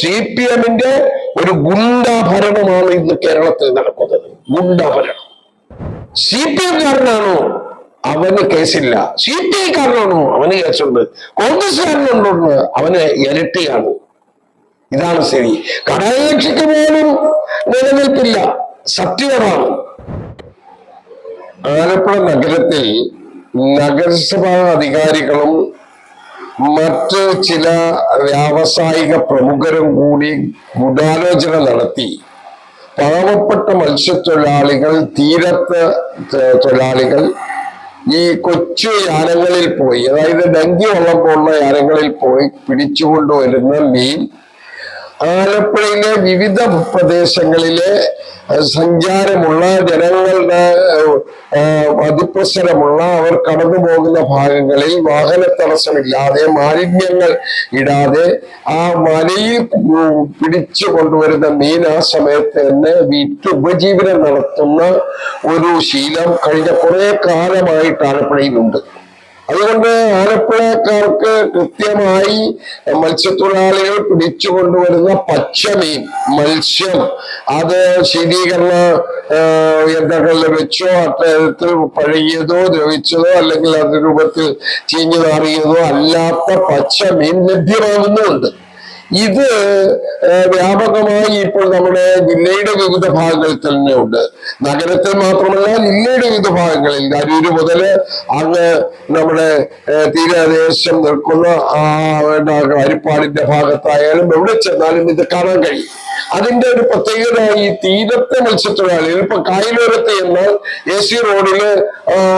C P എമ്മിന്റെ ഒരു ഗുണ്ടാഭരണമാണ് ഇന്ന് കേരളത്തിൽ നടക്കുന്നത്. ഗുണ്ടാഭരണം. സി പി എംകാരനാണോ അവന് കേസില്ല. സി പി ഐക്കാരനാണോ അവന് കേസുണ്ട്. കോൺഗ്രസ്സുകാരനുണ്ടോ അവന് ഇരട്ടിയാണ്. ഇതാണ് ശരി. കടകക്ഷിക്ക് പോലും നിലനിൽപ്പില്ല. സത്യമാണ്. ആലപ്പുഴ നഗരത്തിൽ നഗരസഭാ അധികാരികളും മറ്റ് ചില വ്യാവസായിക പ്രമുഖരും കൂടി ഗൂഢാലോചന നടത്തി. പാവപ്പെട്ട മത്സ്യത്തൊഴിലാളികൾ തീരത്ത് തൊഴിലാളികൾ ഈ കൊച്ചു യാനങ്ങളിൽ പോയി അതായത് ഡങ്കി വള്ളം പോലുള്ള യാനങ്ങളിൽ പോയി പിടിച്ചുകൊണ്ടുവരുന്ന മീൻ ആലപ്പുഴയിലെ വിവിധ പ്രദേശങ്ങളിലെ സഞ്ചാരമുള്ള ജനങ്ങളുടെ അതിപ്രസരമുള്ള അവർ കടന്നു പോകുന്ന ഭാഗങ്ങളിൽ വാഹന തടസ്സമില്ലാതെ മാലിന്യങ്ങൾ ഇടാതെ ആ മലയിൽ പിടിച്ചു കൊണ്ടുവരുന്ന മീൻ ആ സമയത്ത് തന്നെ വിറ്റ് ഉപജീവനം നടത്തുന്ന ഒരു ശീലം കഴിഞ്ഞ കുറെ കാലമായിട്ട് ആലപ്പുഴയിലുണ്ട് അതുകൊണ്ട് ആലപ്പുഴക്കാർക്ക് കൃത്യമായി മത്സ്യത്തൊഴിലാളികൾ പിടിച്ചു കൊണ്ടുവരുന്ന പച്ചമീൻ മത്സ്യം അത് ശീതീകരണ യന്ത്രങ്ങളിൽ വെച്ചോ അത്തരത്തിൽ പഴകിയതോ ദ്രവിച്ചതോ അല്ലെങ്കിൽ അതിന്റെ രൂപത്തിൽ ചീഞ്ഞു നാറിയതോ അല്ലാത്ത പച്ചമീൻ ലഭ്യമാകുന്നുമുണ്ട്. ഇത് വ്യാപകമായി ഇപ്പോൾ നമ്മുടെ ജില്ലയുടെ വിവിധ ഭാഗങ്ങളിൽ തന്നെ ഉണ്ട്. നഗരത്തിൽ മാത്രമല്ല ജില്ലയുടെ വിവിധ ഭാഗങ്ങളിൽ. അരൂര് മുതൽ അങ്ങ് നമ്മുടെ തീരദേശം നിൽക്കുന്ന ആ അരിപ്പാടിന്റെ ഭാഗത്തായാലും എവിടെ ചെന്നാലും ഇത് കാണാൻ കഴിയും. അതിന്റെ ഒരു പ്രത്യേകത ഈ തീരത്തെ മത്സ്യത്തൊഴിലാളികൾ ഇപ്പൊ കായലോരത്ത് എന്നാൽ എ സി റോഡിൽ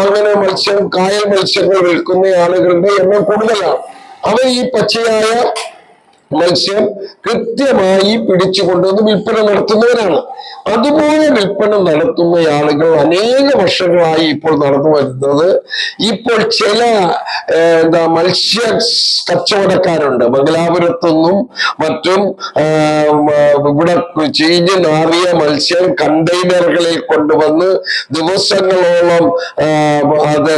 അങ്ങനെ മത്സ്യം കായൽ മത്സ്യങ്ങൾ വിൽക്കുന്ന ആളുകളുടെ എണ്ണം കൂടുതലാണ്. അവർ ഈ പച്ചയായ മത്സ്യം കൃത്യമായി പിടിച്ചു കൊണ്ടുവന്ന് വിൽപ്പന നടത്തുന്നവരാണ്. അതുപോലെ വിൽപ്പന നടത്തുന്ന ആളുകൾ അനേക വർഷങ്ങളായി ഇപ്പോൾ നടന്നു വരുന്നത്. ഇപ്പോൾ ചില എന്താ മത്സ്യ കച്ചവടക്കാരുണ്ട്. മംഗലാപുരത്തുനിന്നും മറ്റും ഇവിടെ ചീഞ്ഞ് നാറിയ മത്സ്യം കണ്ടെയ്നറുകളിൽ കൊണ്ടുവന്ന് ദിവസങ്ങളോളം അത്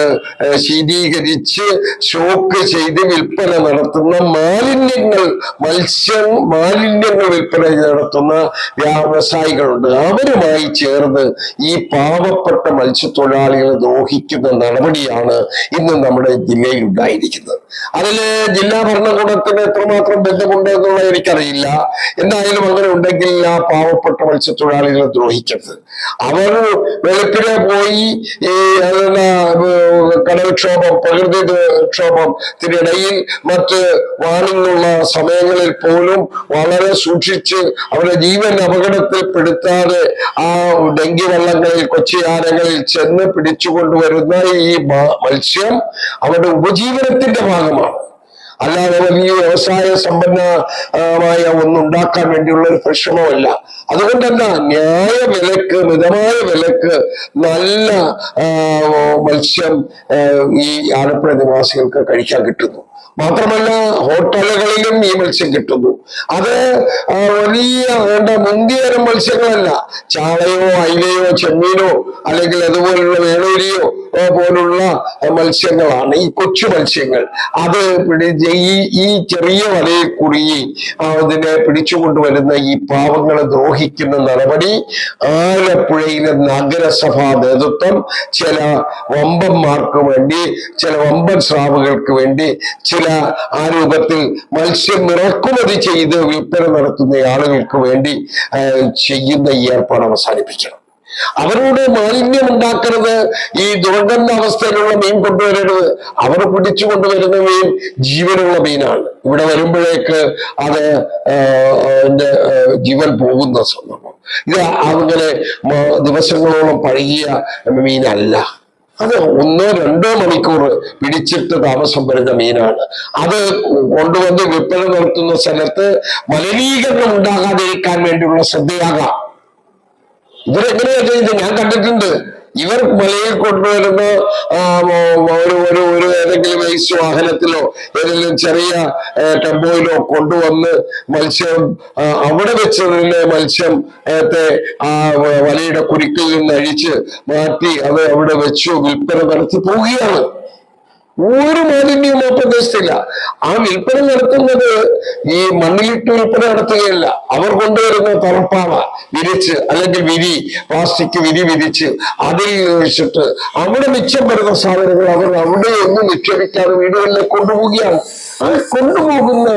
ശീതീകരിച്ച് ഷോക്ക് ചെയ്ത് വിൽപ്പന നടത്തുന്ന മാലിന്യങ്ങൾ മത്സ്യം മാലിന്യങ്ങൾ വിൽപ്പന നടത്തുന്ന വ്യവസായികളുണ്ട്. അവരുമായി ചേർന്ന് ഈ പാവപ്പെട്ട മത്സ്യത്തൊഴിലാളികളെ ദ്രോഹിക്കുന്ന നടപടിയാണ് ഇന്ന് നമ്മുടെ ജില്ലയിൽ ഉണ്ടായിരിക്കുന്നത്. അതിൽ ജില്ലാ ഭരണകൂടത്തിന് എത്രമാത്രം ബന്ധമുണ്ട് എന്നുള്ളത് എനിക്കറിയില്ല. എന്തായാലും അങ്ങനെ ഉണ്ടെങ്കിൽ ആ പാവപ്പെട്ട മത്സ്യത്തൊഴിലാളികളെ ദ്രോഹിക്കരുത്. അവർ വെളുപ്പിനെ പോയി ഈ കടൽക്ഷോഭം പ്രകൃതി ക്ഷോഭത്തിനിടയിൽ മറ്റ് വാണിങ്ങുള്ള സമയങ്ങളിൽ പോലും വളരെ സൂക്ഷിച്ച് അവരുടെ ജീവൻ അപകടത്തിൽപ്പെടുത്താതെ ആ ഡെങ്കി വള്ളങ്ങളിൽ കൊച്ചിയാനകളിൽ ചെന്ന് പിടിച്ചുകൊണ്ടുവരുന്ന ഈ മത്സ്യം അവരുടെ ഉപജീവനത്തിന്റെ ഭാഗമാണ്. അല്ലാതെ വലിയ വ്യവസായ സമ്പന്നമായ ഒന്നുണ്ടാക്കാൻ വേണ്ടിയുള്ള ഒരു പരിശ്രമമല്ല. എന്താ ന്യായ വിലക്ക് മിതമായ വിലക്ക് നല്ല മത്സ്യം ഈ ആലപ്പുഴ നിവാസികൾക്ക് കഴിക്കാൻ കിട്ടുന്നു. മാത്രമല്ല ഹോട്ടലുകളിലും ഈ മത്സ്യം കിട്ടുന്നു. അത് വലിയ വേണ്ട മുന്തിയരം മത്സ്യങ്ങളല്ല. ചാളയോ അയിലയോ ചെമ്മീനോ അല്ലെങ്കിൽ അതുപോലുള്ള വേളൂരിയോ പോലുള്ള മത്സ്യങ്ങളാണ് ഈ കൊച്ചു മത്സ്യങ്ങൾ. അത് പിടി ഈ ചെറിയ വലയിൽ കുടുങ്ങി അതിനെ പിടിച്ചുകൊണ്ടുവരുന്ന ഈ പാവങ്ങളെ ദ്രോഹിക്കുന്ന നടപടി ആലപ്പുഴയിലെ നഗരസഭാ നേതൃത്വം ചില വമ്പന്മാർക്ക് വേണ്ടി ചില വമ്പൻ സ്രാവുകൾക്ക് വേണ്ടി ചില ആ രൂപത്തിൽ മത്സ്യം ഇറക്കുമതി ചെയ്ത് വിൽപ്പന നടത്തുന്ന ആളുകൾക്ക് വേണ്ടി ചെയ്യുന്ന ഈ ഏർപ്പാട് അവസാനിപ്പിക്കണം. അവരോട് മാലിന്യം ഉണ്ടാക്കരുത്. ഈ ദുർഗന്ധ അവസ്ഥയിലുള്ള മീൻ കൊണ്ടുവരരുത്. അവർ പിടിച്ചു കൊണ്ടുവരുന്ന മീൻ ജീവനുള്ള മീനാണ്. ഇവിടെ വരുമ്പോഴേക്ക് അത് ജീവൻ പോകുന്ന സന്ദർഭം ഇത് അങ്ങനെ ദിവസങ്ങളോളം പഴകിയ മീനല്ല. അത് ഒന്നോ രണ്ടോ മണിക്കൂർ പിടിച്ചിട്ട് താമസം വരുന്ന മീനാണ്. അത് കൊണ്ടുവന്ന് വിൽപ്പന നടത്തുന്ന സ്ഥലത്ത് മലിനീകരണം ഉണ്ടാകാതിരിക്കാൻ വേണ്ടിയുള്ള ശ്രദ്ധയാകാം. ഇവരെങ്ങനെയാ ചെയ്ത് ഞാൻ കണ്ടിട്ടുണ്ട്. ഇവർ മലയിൽ കൊണ്ടുവരുന്ന ഒരു ഒരു ഒരു ഏതെങ്കിലും ഐസ് വാഹനത്തിലോ ഏതെങ്കിലും ചെറിയ ടെമ്പോയിലോ കൊണ്ടുവന്ന് മത്സ്യം അവിടെ വെച്ച് തന്നെ മത്സ്യം ആ വലയുടെ കുരുക്കിൽ നിന്ന് അഴിച്ച് മാറ്റി അത് അവിടെ വെച്ചു വിൽപ്പന നടത്തി പോവുകയാണ്. ഒരു മാലിന്യവും ആ പ്രദേശത്തില്ല ആ വിൽപ്പന നടത്തുന്നത് ഈ മണ്ണിലിട്ട് വിൽപ്പന നടത്തുകയല്ല. അവർ കൊണ്ടുവരുന്ന തറപ്പാണ് വിരിച്ച് അല്ലെങ്കിൽ വിരി പ്ലാസ്റ്റിക് വിരി വിരിച്ച് അതിൽ വെച്ചിട്ട് അവിടെ മിച്ചം വരുന്ന സാധനങ്ങൾ അവർ അവിടെ ഒന്നും നിക്ഷേപിക്കാതെ വീടുകളിലേക്ക് കൊണ്ടുപോവുകയാണ്. ആ കൊണ്ടുപോകുന്ന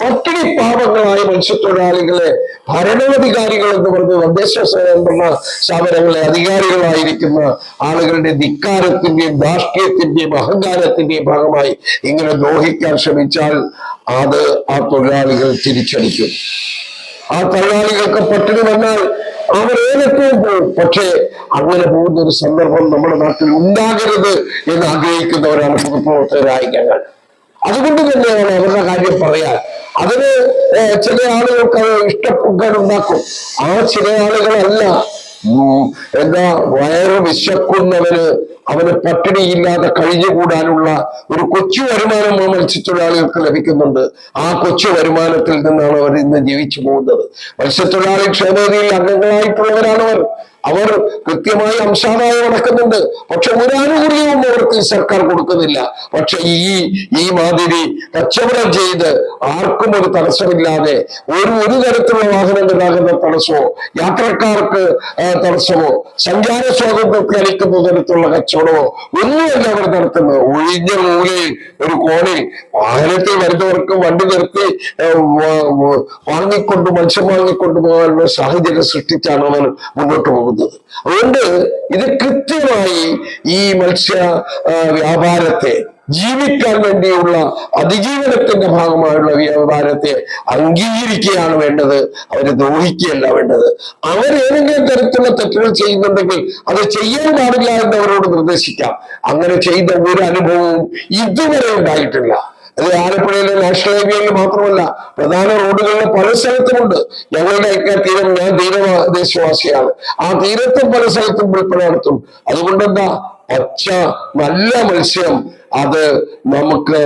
പട്ടിണി പാപങ്ങളായ മത്സ്യത്തൊഴിലാളികളെ ഭരണാധികാരികൾ എന്ന് പറഞ്ഞ് തദ്ദേശ സ്വയംഭരണ സ്ഥാപനങ്ങളെ അധികാരികളായിരിക്കുന്ന ആളുകളുടെ ധിക്കാരത്തിന്റെയും ധാർഷ്ട്യത്തിന്റെയും അഹങ്കാരത്തിന്റെയും ഭാഗമായി ഇങ്ങനെ ദ്രോഹിക്കാൻ ശ്രമിച്ചാൽ അത് ആ തൊഴിലാളികൾ തിരിച്ചടിക്കും. ആ തൊഴിലാളികൾക്ക് പട്ടിണി വന്നാൽ അവർ ഏതൊക്കെയും പോകും പക്ഷേ അങ്ങനെ പോകുന്ന ഒരു സന്ദർഭം നമ്മുടെ നാട്ടിൽ ഉണ്ടാകരുത് എന്ന് ആഗ്രഹിക്കുന്നവരാണ് പൊതുപ്രവർത്തകരായി ഞങ്ങൾ. അതുകൊണ്ട് തന്നെയാണ് അവരുടെ കാര്യം പറയാൻ. അതിന് ചില ആളുകൾക്ക് അത് ഇഷ്ടപ്പെടാനുണ്ടാക്കും ആ ചില ആളുകളല്ല. എന്താ വയറ് വിശക്കുന്നവന് അവന് പട്ടിണിയില്ലാതെ കഴിഞ്ഞുകൂടാനുള്ള ഒരു കൊച്ചു വരുമാനം ആ മത്സ്യത്തൊഴിലാളികൾക്ക് ലഭിക്കുന്നുണ്ട്. ആ കൊച്ചു വരുമാനത്തിൽ നിന്നാണ് അവർ ഇന്ന് ജീവിച്ചു പോകുന്നത്. മത്സ്യത്തൊഴിലാളി ക്ഷേമനിധിയിൽ അംഗങ്ങളായിട്ടുള്ളവരാണ് അവർ അവർ കൃത്യമായി അംശാദായം നടക്കുന്നുണ്ട് പക്ഷെ ഒരു ആനുകൂല്യവും അവർക്ക് സർക്കാർ കൊടുക്കുന്നില്ല. പക്ഷെ ഈ ഈ മാതിരി കച്ചവടം ചെയ്ത് ആർക്കും ഒരു തടസ്സമില്ലാതെ ഒരു ഒരു തരത്തിലുള്ള വാഹനം ഗതാഗത തടസ്സമോ യാത്രക്കാർക്ക് തടസ്സമോ സഞ്ചാര സ്വാതന്ത്ര്യത്തെ അളിക്കുന്ന തരത്തിലുള്ള കച്ചവടമോ ഒന്നുമല്ല അവർ നടത്തുന്നത്. ഒഴിഞ്ഞ മൂലയിൽ ഒരു കോണിൽ വാഹനത്തിൽ വരുന്നവർക്ക് വണ്ടി നിർത്തി വാങ്ങിക്കൊണ്ട് മത്സ്യം വാങ്ങിക്കൊണ്ട് പോകാനുള്ള സാഹചര്യം സൃഷ്ടിച്ചാണ് അവർ മുന്നോട്ട് പോകുന്നത്. അതുകൊണ്ട് ഇത് കൃത്യമായി ഈ മത്സ്യ വ്യാപാരത്തെ ജീവിക്കാൻ വേണ്ടിയുള്ള അതിജീവനത്തിന്റെ ഭാഗമായുള്ള വ്യാപാരത്തെ അംഗീകരിക്കുകയാണ് വേണ്ടത്. അവരെ ദ്രോഹിക്കുകയല്ല വേണ്ടത്. അവരേതെങ്കിലും തരത്തിലുള്ള തെറ്റുകൾ ചെയ്യുന്നുണ്ടെങ്കിൽ അത് ചെയ്യാൻ പാടില്ല എന്ന് അവരോട് നിർദ്ദേശിക്കാം. അങ്ങനെ ചെയ്ത ഒരു അനുഭവവും ഇതുവരെ ഉണ്ടായിട്ടില്ല. അത് ആലപ്പുഴയിലെ നാഷണൽ ഹൈവേയിൽ മാത്രമല്ല പ്രധാന റോഡുകളിലെ പല സ്ഥലത്തുമുണ്ട് ഞങ്ങളുടെയൊക്കെ തീരം ഞാൻ തീരദേശവാസിയാണ് ആ തീരത്തും പല സ്ഥലത്തും വിൽപ്പന നടത്തും അതുകൊണ്ടെന്താ പച്ച നല്ല മത്സ്യം അത് നമുക്ക്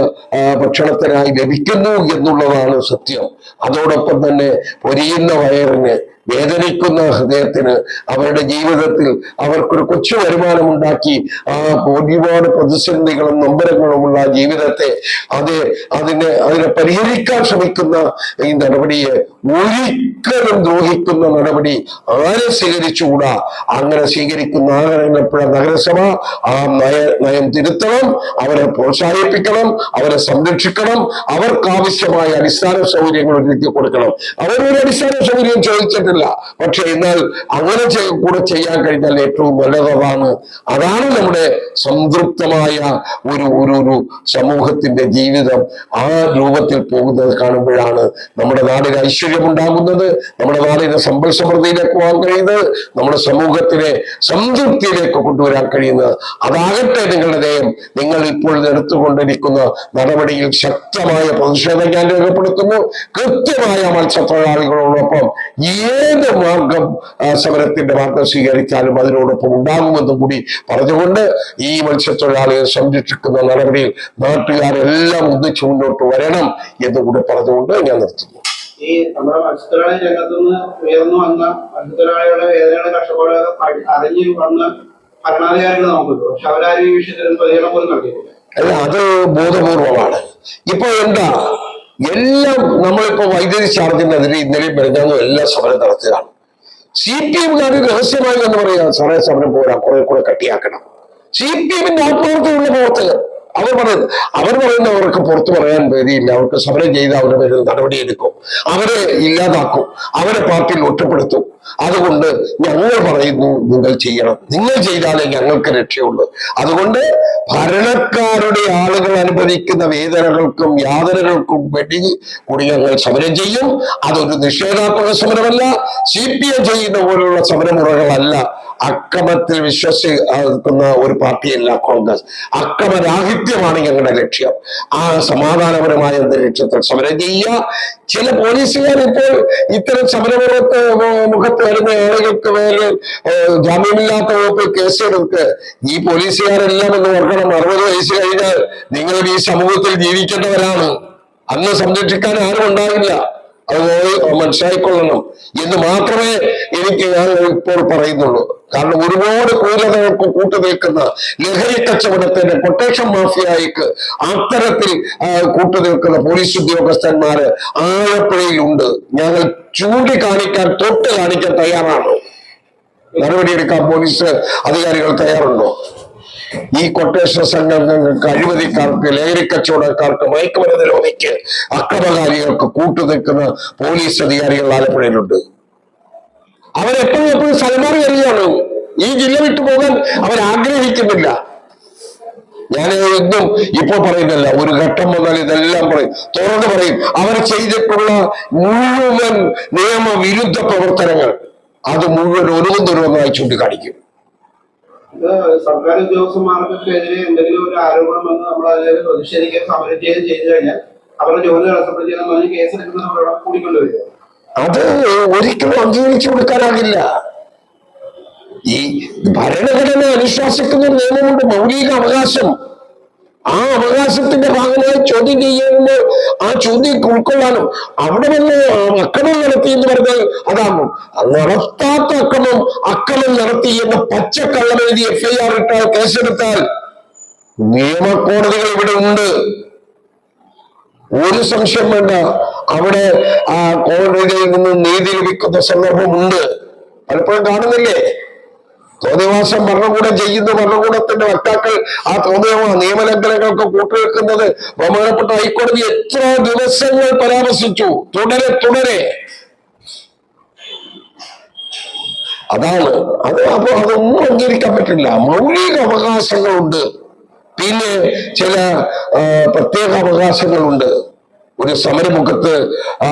ഭക്ഷണത്തിനായി ലഭിക്കുന്നു എന്നുള്ളതാണ് സത്യം. അതോടൊപ്പം തന്നെ പൊരിയുന്ന വയറിന് വേദനിക്കുന്ന ഹൃദയത്തിന് അവരുടെ ജീവിതത്തിൽ അവർക്കൊരു കൊച്ചു വരുമാനം ഉണ്ടാക്കി ആ ഒരുപാട് പ്രതിസന്ധികളും നൊമ്പരങ്ങളുമുള്ള ജീവിതത്തെ അത് അതിനെ അതിനെ പരിഹരിക്കാൻ ശ്രമിക്കുന്ന ഈ നടപടിയെ ഒരിക്കലും ദ്രോഹിക്കുന്ന നടപടി ആരെ സ്വീകരിച്ചുകൂടാ? അങ്ങനെ സ്വീകരിക്കുന്ന ആലപ്പുഴ നഗരസഭ ആ നയ നയം തിരുത്തണം അവരെ പ്രോത്സാഹിപ്പിക്കണം അവരെ സംരക്ഷിക്കണം അവർക്ക് ആവശ്യമായ അടിസ്ഥാന സൗകര്യങ്ങൾ ഒരുക്കി കൊടുക്കണം. അവരൊരു അടിസ്ഥാന സൗകര്യം ചോദിച്ചിട്ടില്ല. പക്ഷെ എന്നാൽ അങ്ങനെ കൂടെ ചെയ്യാൻ കഴിഞ്ഞാൽ ഏറ്റവും നല്ലതാണ്. അതാണ് നമ്മുടെ സംതൃപ്തമായ ഒരു ഒരു ഒരു സമൂഹത്തിന്റെ ജീവിതം ആ രൂപത്തിൽ പോകുന്നത് കാണുമ്പോഴാണ് നമ്മുടെ നാടിന് ഐശ്വര്യം ഉണ്ടാകുന്നത് നമ്മുടെ നാടിനെ സമ്പൽ സമൃദ്ധിയിലേക്ക് പോകാൻ കഴിയുന്നത് നമ്മുടെ സമൂഹത്തിനെ സംതൃപ്തിയിലേക്ക് കൊണ്ടുവരാൻ കഴിയുന്നത്. അതാകട്ടെ നിങ്ങളുടെ ദയം നിങ്ങൾ ഇപ്പോൾ എടുത്തുകൊണ്ടിരിക്കുന്ന നടപടിയിൽ ശക്തമായ പ്രതിഷേധം ഞാൻ രേഖപ്പെടുത്തുന്നു. കൃത്യമായ മത്സ്യത്തൊഴിലാളികളോടൊപ്പം ഏത് മാർഗം ആ, സമരത്തിന്റെ മാർഗം സ്വീകരിച്ചാലും അതിനോടൊപ്പം ഉണ്ടാകുമെന്നും കൂടി പറഞ്ഞുകൊണ്ട് ഈ മത്സ്യത്തൊഴിലാളിയെ സംരക്ഷിക്കുന്ന നടപടിയിൽ നാട്ടുകാരെല്ലാം ഒന്നിച്ചു മുന്നോട്ട് വരണം എന്ന് കൂടി പറഞ്ഞുകൊണ്ട് ഞാൻ നിർത്തുന്നു. ഈ നമ്മുടെ മത്സ്യത്തൊഴിലാളി രംഗത്ത് ഉയർന്നു വന്ന മത്സ്യത്തൊഴിലാളികളുടെ വേദനകളും കഷ്ടപ്പാടുകളൊക്കെ അറിഞ്ഞു വന്ന ഭരണാധികാരികൾ നമുക്കുണ്ട് പക്ഷെ അവരാരും ഈ വിഷയത്തിൽ പ്രതികരണം പോലും നടത്തിയിട്ടില്ല അല്ല അത് ബോധപൂർവമാണ്. ഇപ്പൊ എന്താ? എല്ലാം നമ്മളിപ്പോ വൈദ്യുതി ചാർജിനെതിരെ ഇന്നലെയും പെരുന്നാളും എല്ലാം സമരം നടത്തുകയാണ് സി പി എംകാർ രഹസ്യമായി എന്ന് പറയാം സാറേ സമരം പോരാ കുറെ കൂടെ കട്ടിയാക്കണം. സി പി എമ്മിന്റെ ആത്മാർത്ഥമുള്ള പ്രവർത്തകർ അവർ പറയുന്നത് അവർ പറയുന്ന അവർക്ക് പുറത്തു പറയാൻ പേടിയില്ല അവർക്ക് സമരം ചെയ്ത് അവരുടെ പേരിൽ നടപടിയെടുക്കും. അവരെ ഇല്ലാതാക്കും അവരെ പാർട്ടിയിൽ ഒറ്റപ്പെടുത്തും. അതുകൊണ്ട് ഞങ്ങൾ പറയുന്നു നിങ്ങൾ ചെയ്യണം. നിങ്ങൾ ചെയ്താലേ ഞങ്ങൾക്ക് രക്ഷയുള്ളൂ. അതുകൊണ്ട് ഭരണക്കാരുടെ ആളുകൾ അനുഭവിക്കുന്ന വേദനകൾക്കും യാതനകൾക്കും വേണ്ടി കൂടി ഞങ്ങൾ സമരം ചെയ്യും. അതൊരു നിഷേധാത്മക സമരമല്ല സി പി എം ചെയ്യുന്ന പോലുള്ള സമരമുറകളല്ല. അക്രമത്തിൽ വിശ്വസിക്കുന്ന ഒരു പാർട്ടിയല്ല കോൺഗ്രസ്. അക്രമരാഹിത്യമാണ് ഞങ്ങളുടെ ലക്ഷ്യം. ആ സമാധാനപരമായ അന്തരീക്ഷത്തിൽ സമരം ചെയ്യുക. ചില പോലീസുകാർ ഇപ്പോൾ ഇത്തരം സമരമുറത്ത് മുഖത്ത് വരുന്ന ആളുകൾക്ക് വേറെ ജാമ്യമില്ലാത്ത വകുപ്പിൽ കേസെടുത്ത് ഈ പോലീസുകാരെല്ലാം എന്ന് ഓർക്കണം. അറുപത് വയസ്സ് കഴിഞ്ഞാൽ നിങ്ങൾ ഈ സമൂഹത്തിൽ ജീവിക്കേണ്ടവരാണ്. അന്ന് സംരക്ഷിക്കാൻ ആരും ഉണ്ടാകില്ല അത് മനസ്സിലായിക്കൊള്ളണം എന്ന് മാത്രമേ എനിക്ക് ഞാൻ ഇപ്പോൾ പറയുന്നുള്ളൂ. കാരണം ഒരുപാട് ക്രൂരതകൾക്ക് കൂട്ടു നിൽക്കുന്ന ലഹരി കച്ചവടത്തിന്റെ കൊട്ടേഷൻ മാഫിയായിക്ക് അത്തരത്തിൽ കൂട്ടു നിൽക്കുന്ന പോലീസ് ഉദ്യോഗസ്ഥന്മാര് ആലപ്പുഴയിലുണ്ട്. ഞങ്ങൾ ചൂണ്ടിക്കാണിക്കാൻ തൊട്ട് കാണിക്കാൻ തയ്യാറാണ്. നടപടിയെടുക്കാൻ പോലീസ് അധികാരികൾ തയ്യാറുണ്ടോ? ഈ കൊട്ടേഷൻ സംഘങ്ങൾക്ക് അഴിമതിക്കാർക്ക് ലഹരി കച്ചവടക്കാർക്ക് മയക്കുമരുന്ന് രോഗിക്ക് അക്രമകാരികൾക്ക് കൂട്ടുനിൽക്കുന്ന പോലീസ് അധികാരികൾ ആലപ്പുഴയിലുണ്ട്. അവരെപ്പോഴും എപ്പോഴും സൽമാറി വരികയാണ് ഈ ജില്ല വിട്ടു പോകാൻ അവർ ആഗ്രഹിക്കുന്നില്ല. ഞാൻ ഒന്നും ഇപ്പൊ പറയുന്നില്ല ഒരു ഘട്ടം വന്നാൽ ഇതെല്ലാം പറയും. തുറന്നു പറയും അവർ ചെയ്തിട്ടുള്ള മുഴുവൻ നിയമവിരുദ്ധ പ്രവർത്തനങ്ങൾ അത് മുഴുവൻ ഒരുവന്നൊരുവന്നായി ചൂണ്ടിക്കാണിക്കും. ഇത് സർക്കാർ ഉദ്യോഗസ്ഥന്മാർക്കെതിരെ എന്തെങ്കിലും ഒരു ആരോപണം വന്ന് നമ്മൾ അതിനെ പ്രതിഷേധിക്കുകയും സമരം ചെയ്തു കഴിഞ്ഞാൽ അവരുടെ ജോലി തടസ്സപ്പെടുത്തിയെന്ന് പറഞ്ഞ് കേസെടുക്കുന്നവരോട് കൂടിക്കൊണ്ടുവരിക. അത് ഒരിക്കലും അംഗീകരിച്ചു കൊടുക്കാനാകില്ല. ഈ ഭരണഘടന അനുശാസിക്കുന്ന ഒരു നിയമമുണ്ട് മൗലിക അവകാശം. ആ അവകാശത്തിന്റെ ഭാഗമായി ചോദ്യം ചെയ്യുമ്പോൾ ആ ചോദ്യം ഉൾക്കൊള്ളാനും അവിടെ വന്ന് അക്രമം നടത്തി എന്ന് പറഞ്ഞാൽ അതാകും. നടത്താത്ത അക്രമം അക്രമം നടത്തി എന്ന പച്ചക്കള്ളം എഴുതി ആർ ഇട്ടാൽ കേസെടുത്താൽ നിയമക്കോടതികൾ ഇവിടെ ഉണ്ട്. ഒരു സംശയം വേണ്ട. അവിടെ ആ കോടതിയിൽ നിന്ന് നീതി ലഭിക്കുന്ന സന്ദർഭമുണ്ട്. പലപ്പോഴും കാണുന്നില്ലേ? തോന്നിവാസം ഭരണകൂടം ചെയ്യുന്ന. ഭരണകൂടത്തിന്റെ വക്താക്കൾ ആ തോന്നിയ നിയമലംഘനങ്ങൾക്ക് കൂട്ടുവെക്കുന്നത് ബഹുമാനപ്പെട്ട ഹൈക്കോടതി എത്ര ദിവസങ്ങൾ പരാമർശിച്ചു. തുടരെ തുടരെ. അതാണ്. അത് അപ്പൊ അതൊന്നും അംഗീകരിക്കാൻ പറ്റില്ല. മൗലിക അവകാശങ്ങളുണ്ട്. പിന്നെ ചില പ്രത്യേക അവകാശങ്ങളുണ്ട്. ഒരു സമരമുഖത്ത് ആ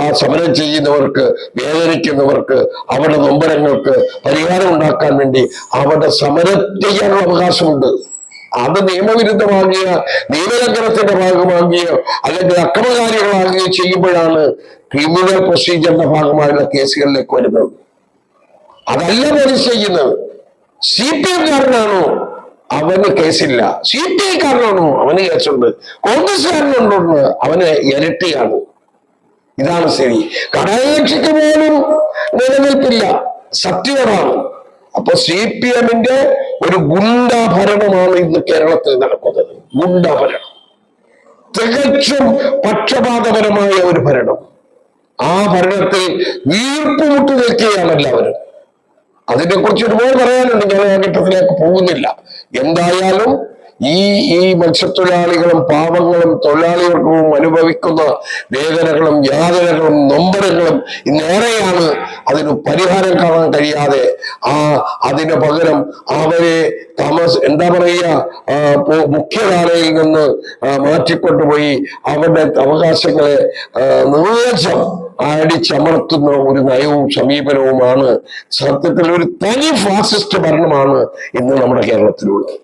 ആ സമരം ചെയ്യുന്നവർക്ക് വേദനിക്കുന്നവർക്ക് അവരുടെ നൊമ്പരങ്ങൾക്ക് പരിഹാരം ഉണ്ടാക്കാൻ വേണ്ടി അവരുടെ സമരം ചെയ്യാനുള്ള അവകാശമുണ്ട്. അത് നിയമവിരുദ്ധമാകിയ നിയമലംഘനത്തിന്റെ ഭാഗമാകുകയോ അല്ലെങ്കിൽ അക്രമകാരികളാകുകയോ ചെയ്യുമ്പോഴാണ് ക്രിമിനൽ പ്രൊസീജിയറിന്റെ ഭാഗമായുള്ള കേസുകളിലേക്ക് വരുന്നത്. അതല്ല പോലീസ് ചെയ്യുന്നത്. സി പി എംകാരനാണോ അവന് കേസില്ല. സി പി ഐക്കാരനാണോ? അവന് കേസുണ്ട്. കോൺഗ്രസ്സുകാരനുണ്ടോ അവന് ഇരട്ടിയാണ്. ഇതാണ് ശരി. ഘടകകക്ഷിക്ക് പോലും നിലനിൽപ്പില്ല. സത്യമാണ്. അപ്പൊ സി പി എമ്മിന്റെ ഒരു ഗുണ്ടാഭരണമാണ് ഇന്ന് കേരളത്തിൽ നടക്കുന്നത്. ഗുണ്ടാഭരണം. തികച്ചും പക്ഷപാതപരമായ ഒരു ഭരണം. ആ ഭരണത്തിൽ വീർപ്പുമുട്ടി നിൽക്കുകയാണ് എല്ലാവരും. അതിനെ കുറിച്ച് ഒരുപാട് പറയാനുണ്ട്. ഞാൻ ആ ഘട്ടത്തിലേക്ക് പോകുന്നില്ല. എന്തായാലും ഈ ഈ മത്സ്യത്തൊഴിലാളികളും പാവങ്ങളും തൊഴിലാളികൾക്കും അനുഭവിക്കുന്ന വേദനകളും യാതനകളും നൊമ്പരങ്ങളും ഇന്നേറെയാണ് അതിന് പരിഹാരം കാണാൻ കഴിയാതെ ആ അതിന് പകരം അവരെ താമസ എന്താ പറയുക മുഖ്യധാരയിൽ നിന്ന് മാറ്റിക്കൊണ്ടുപോയി അവരുടെ അവകാശങ്ങളെ നിർലക്ഷ്യം അടിച്ചമർത്തുന്ന ഒരു നയവും സമീപനവുമാണ് സത്യത്തിൽ ഒരു തനി ഫാസിസ്റ്റ് ഭരണമാണ് ഇന്ന് നമ്മുടെ കേരളത്തിലുള്ളത്.